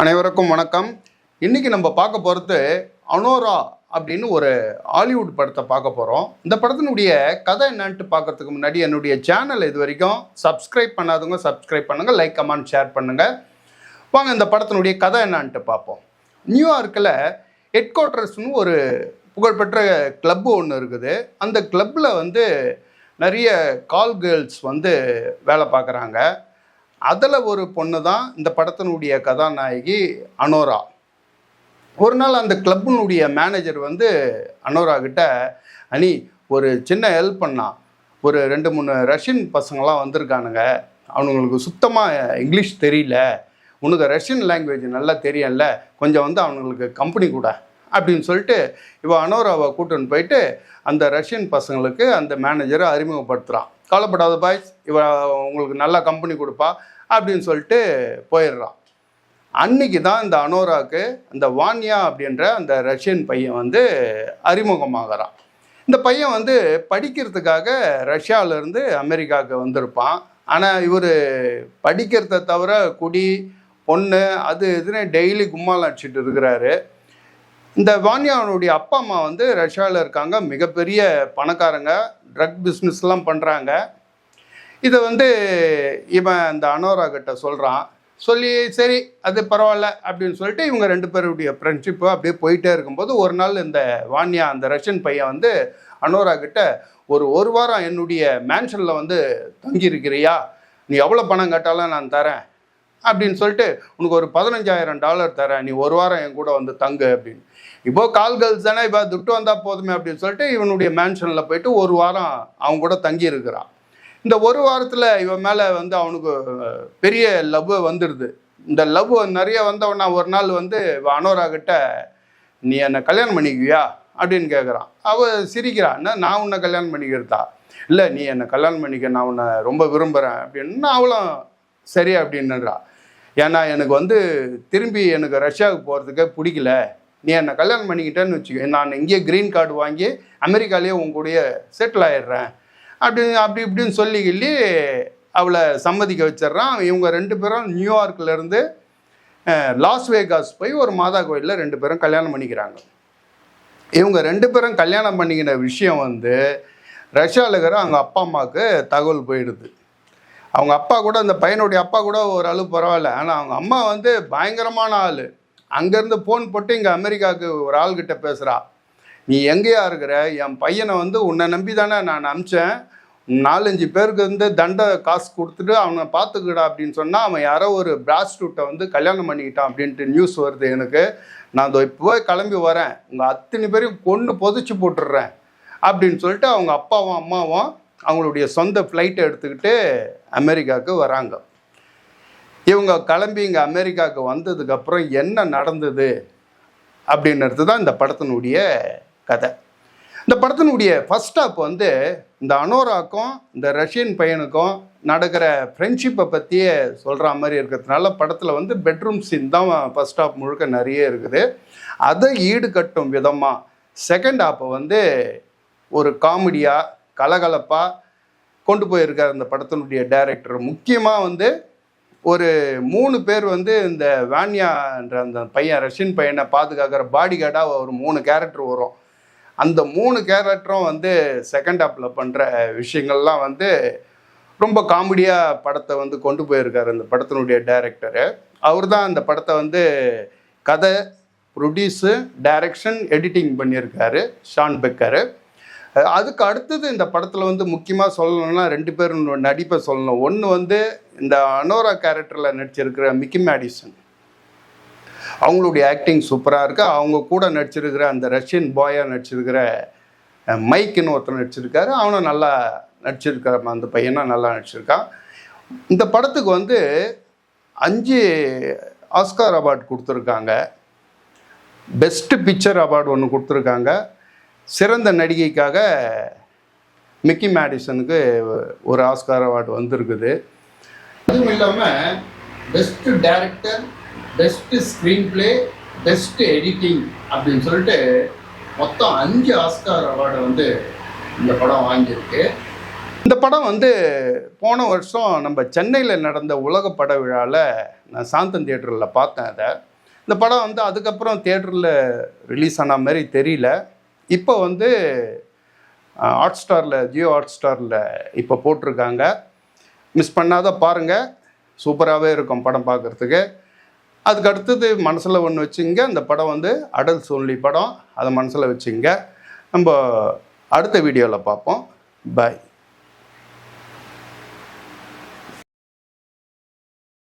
அனைவருக்கும் வணக்கம். இன்றைக்கி நம்ம பார்க்க போகிறது அனோரா அப்படின்னு ஒரு ஹாலிவுட் படத்தை பார்க்க போகிறோம் இந்த படத்தினுடைய கதை என்னன்ட்டு பார்க்கறதுக்கு முன்னாடி என்னுடைய சேனல் இது வரைக்கும் சப்ஸ்கிரைப் பண்ணாதவங்க சப்ஸ்கிரைப் பண்ணுங்கள் லைக் கமெண்ட் ஷேர் பண்ணுங்கள் வாங்க இந்த படத்தினுடைய கதை என்னான்ட்டு பார்ப்போம். நியூயார்க்கில் ஹெட் குவார்ட்டர்ஸ்னு ஒரு புகழ்பெற்ற கிளப்பு ஒன்று இருக்குது. அந்த கிளப்பில் வந்து நிறைய கால் கேர்ள்ஸ் வந்து வேலை பார்க்குறாங்க. அதில் ஒரு பொண்ணு தான் இந்த படத்தினுடைய கதாநாயகி அனோரா. ஒரு நாள் அந்த கிளப்புனுடைய மேனேஜர் வந்து அனோரா கிட்ட அனி ஒரு சின்ன ஹெல்ப் பண்ணா. ஒரு ரெண்டு மூணு ரஷ்யன் பசங்களாம் வந்திருக்கானுங்க. அவனுங்களுக்கு சுத்தமாக இங்கிலீஷ் தெரியல. உனக்கு ரஷ்யன் லாங்குவேஜ் நல்லா தெரியும்ல. கொஞ்சம் வந்து அவனுங்களுக்கு கம்பெனி கூட. அப்படின்னு சொல்லிட்டு இவன் அனோராவை கூட்டின்னு போயிட்டு அந்த ரஷ்யன் பசங்களுக்கு அந்த மேனேஜரை அறிமுகப்படுத்துகிறான் கவலைப்படாத பாய்ஸ் இவ உங்களுக்கு நல்லா கம்பெனி கொடுப்பா. அப்படின்னு சொல்லிட்டு போயிடுறான். அன்னைக்கு தான் இந்த அனோராக்கு இந்த வான்யா அப்படின்ற அந்த ரஷ்யன் பையன் வந்து அறிமுகமாகறான். இந்த பையன் வந்து படிக்கிறதுக்காக ரஷ்யாவிலேருந்து அமெரிக்காவுக்கு வந்திருப்பான். ஆனால் இவர் படிக்கிறத தவிர குடி பொண்ணு அது இதுன்னு டெய்லி கும்மால் அடிச்சுட்டு இருக்கிறாரு. இந்த வான்யாவுடைய அப்பா அம்மா வந்து ரஷ்யாவில் இருக்காங்க. மிகப்பெரிய பணக்காரங்க ட்ரக் பிஸ்னஸ்லாம் பண்ணுறாங்க இதை வந்து இவன் இந்த அனோரா கிட்ட சொல்கிறான் சொல்லி சரி அது பரவாயில்ல அப்படின்னு சொல்லிட்டு இவங்க ரெண்டு பேருடைய ஃப்ரெண்ட்ஷிப்பு அப்படியே போயிட்டே இருக்கும்போது ஒரு நாள் இந்த வான்யா அந்த ரஷ்யன் பையன் வந்து அனோரா கிட்ட ஒரு ஒரு வாரம் என்னுடைய மேன்ஷனில் வந்து தங்கியிருக்கிறியா? நீ எவ்வளோ பணம் கேட்டாலும் நான் தரேன். அப்படின்னு சொல்லிட்டு உனக்கு ஒரு பதினஞ்சாயிரம் டாலர் தரேன். நீ ஒரு வாரம் என் கூட வந்து தங்கு. அப்படின்னு. இப்போ கால் கேர்ள்ஸ் தானே? இப்போ துட்டு வந்தால் போதுமே. அப்படின்னு சொல்லிட்டு இவனுடைய மேன்ஷனில் போயிட்டு ஒரு வாரம் அவங்க கூட தங்கி இருக்கிறான் இந்த ஒரு வாரத்தில் இவன் மேலே வந்து அவனுக்கு பெரிய லவ் வந்துடுது இந்த லவ் நிறைய வந்தவனா ஒரு நாள் வந்து அனோரா கிட்ட நீ என்னை கல்யாணம் பண்ணிக்குவியா? அப்படின்னு கேட்குறான் அவள் சிரிக்கிறான் நான் உன்னை கல்யாணம் பண்ணிக்கிறதா? இல்லை நீ என்னை கல்யாணம் பண்ணிக்க நான் உன்னை ரொம்ப விரும்புகிறேன் அப்படின்னு அவளும் சரி அப்படின்னுறா. ஏன்னா எனக்கு வந்து திரும்பி எனக்கு ரஷ்யாவுக்கு போகிறதுக்கே பிடிக்கல. நீ என்னை கல்யாணம் பண்ணிக்கிட்டேன்னு வச்சுக்கோ நான் இங்கேயே க்ரீன் கார்டு வாங்கி அமெரிக்காலேயே உன் கூடயே செட்டில் ஆயிடுறேன். அப்படி அப்படி இப்படின்னு சொல்லி கிள்ளி அவளை சம்மதிக்க வச்சிடுறான். இவங்க ரெண்டு பேரும் நியூயார்க்லேருந்து லாஸ் வேகாஸ் போய் ஒரு மாதா கோயிலில் ரெண்டு பேரும் கல்யாணம் பண்ணிக்கிறாங்க. இவங்க ரெண்டு பேரும் கல்யாணம் பண்ணிக்கின விஷயம் வந்து ரஷ்யாவில் இருக்கிற அவங்க அப்பா அம்மாவுக்கு தகவல் போயிடுது. அவங்க அப்பா கூட அந்த பையனுடைய அப்பா கூட ஓரளவு பரவாயில்ல. ஆனால் அவங்க அம்மா வந்து பயங்கரமான ஆள். அங்கேருந்து ஃபோன் போட்டு இங்கே அமெரிக்காவுக்கு ஒரு ஆள்கிட்ட பேசுகிறா நீ எங்கேயா இருக்கிற? என் பையனை வந்து உன்னை நம்பி தானே நான் அனுப்பிச்சேன் நாலஞ்சு பேருக்கு வந்து தண்டை காசு கொடுத்துட்டு அவனை பார்த்துக்கிடா அப்படின்னு சொன்னால் அவன் யாரோ ஒரு பிராஸ்டூட்டை வந்து கல்யாணம் பண்ணிக்கிட்டான் அப்படின்ட்டு நியூஸ் வருது எனக்கு. நான் இதோ இப்போ கிளம்பி வரேன். உங்கள் அத்தனை பேரையும் கொண்டு புதைச்சி போட்டுடுறேன் அப்படின்னு சொல்லிட்டு அவங்க அப்பாவும் அம்மாவும் அவங்களுடைய சொந்த ஃப்ளைட்டை எடுத்துக்கிட்டு அமெரிக்காவுக்கு வராங்க. இவங்க கிளம்பி இங்கே அமெரிக்காவுக்கு வந்ததுக்கப்புறம் என்ன நடந்தது அப்படின்றது தான் இந்த படத்தினுடைய கதை. இந்த படத்தினுடைய ஃபஸ்ட் ஸ்டாப் வந்து இந்த அனோராக்கும் இந்த ரஷ்யன் பையனுக்கும் நடக்கிற ஃப்ரெண்ட்ஷிப்பை பற்றியே சொல்கிற மாதிரி இருக்கிறதுனால படத்தில் வந்து பெட்ரூம் சீன் தான் ஃபஸ்ட் ஸ்டாப் முழுக்க நிறைய இருக்குது. அதை ஈடுகட்டும் விதமாக செகண்ட் ஆப்பை வந்து ஒரு காமெடியாக கலகலப்பாக கொண்டு போயிருக்கார் இந்த படத்தினுடைய டைரக்டர் முக்கியமாக வந்து ஒரு மூணு பேர் வந்து இந்த வேன்யான்ற அந்த பையன் ரஷ்யன் பையனை பாதுகாக்கிற பாடி கார்டாக ஒரு மூணு கேரக்டர் வரும். அந்த மூணு கேரக்டரும் வந்து செகண்ட் ஹாப்பில் பண்ணுற விஷயங்கள்லாம் வந்து ரொம்ப காமெடியாக படத்தை வந்து கொண்டு போயிருக்கார் அந்த படத்தினுடைய டைரக்டரு அவர் தான் அந்த படத்தை வந்து கதை ப்ரொடியூஸு டைரக்ஷன் எடிட்டிங் பண்ணியிருக்காரு ஷான் பெக்கரு. அதுக்கு அடுத்தது இந்த படத்தில் வந்து முக்கியமாக சொல்லணும்னா ரெண்டு பேரும் நடிப்பை சொல்லணும். ஒன்று வந்து இந்த அனோரா கேரக்டரில் நடிச்சிருக்கிற மிக்கி மேடிசன். அவங்களுடைய ஆக்டிங் சூப்பராக இருக்குது அவங்க கூட நடிச்சிருக்கிற அந்த ரஷ்யன் பாயாக நடிச்சிருக்கிற மைக்குன்னு ஒருத்தர் நடிச்சிருக்காரு. அவனும் நல்லா நடிச்சிருக்கிற அந்த பையனும் நல்லா நடிச்சிருக்கான். இந்த படத்துக்கு வந்து அஞ்சு ஆஸ்கார் அவார்டு கொடுத்துருக்காங்க. பெஸ்ட்டு பிக்சர் அவார்டு ஒன்று கொடுத்துருக்காங்க. சிறந்த நடிகைக்காக மிக்கி மேடிசனுக்கு ஒரு ஆஸ்கார் அவார்டு வந்திருக்குது. அதுவும் இல்லாமல் best director best screenplay best editing அப்படின்னு சொல்லிட்டு மொத்தம் அஞ்சு ஆஸ்கார் அவார்டை வந்து இந்த படம் வாங்கியிருக்கு. இந்த படம் வந்து போன வருஷம் நம்ம சென்னையில் நடந்த உலக பட விழாவில் நான் சாந்தன் தியேட்டரில் பார்த்தேன் அதை. இந்த படம் வந்து அதுக்கப்புறம் தியேட்டரில் ரிலீஸ் ஆன மாதிரி தெரியல. இப்போ வந்து ஹாட் ஸ்டாரில் ஜியோ ஹாட் ஸ்டாரில் இப்போ போட்டிருக்காங்க. மிஸ் பண்ணாத பாருங்கள் சூப்பராகவே இருக்கும் படம் பார்க்குறதுக்கு. அதுக்கு அடுத்தது மனசில் ஒன்று வச்சுங்க இந்த படம் வந்து அடல் ஒன்லி படம். அதை மனசில் வச்சுங்க. நம்ம அடுத்த வீடியோவில் பார்ப்போம். பாய்